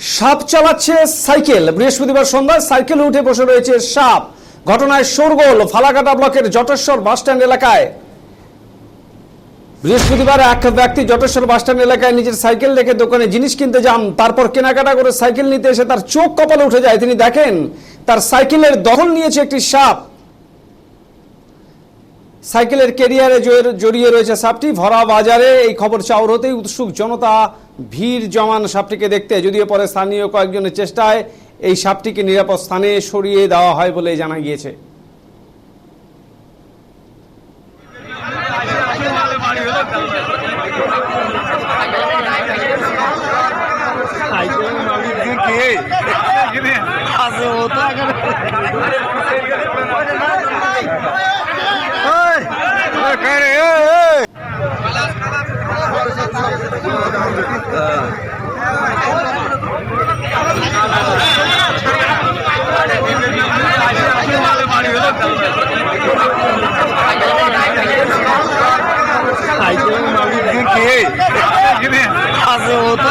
সাপ চালাচ্ছে সাইকেল। বৃহস্পতিবার সন্ধ্যায় সাইকেলে উঠে বসে রয়েছে সাপ। ঘটনায় শোরগোল, ফালাকাটা ব্লকের জটেশ্বর বাসস্ট্যান্ড এলাকায়। বৃহস্পতিবার এক ব্যক্তি জটেশ্বর বাসস্ট্যান্ড এলাকায় নিজের সাইকেল রেখে দোকানে জিনিস কিনতে যান। তারপর কেনাকাটা করে সাইকেল নিতে এসে তার চোখ কপালে উঠে যায়। তিনি দেখেন, তার সাইকেলের দখল নিয়েছে একটি সাপ। সাইকেলের কেরিয়ারে জড়িয়ে রয়েছে সাপটি। ভরা বাজারে এই খবর চাউর হতেই উৎসুক জনতা। ভিড় জমান সাপটিকে দেখতে যদিও পরে স্থানীয় কয়েকজনের চেষ্টায় এই সাপটিকে নিরাপদ স্থানে সরিয়ে দেওয়া হয় বলে জানা গিয়েছে। ও তো এখানে এই, ওই কে রে, এই, এই। সাইকেল মালিক যে কে? আছে ও তো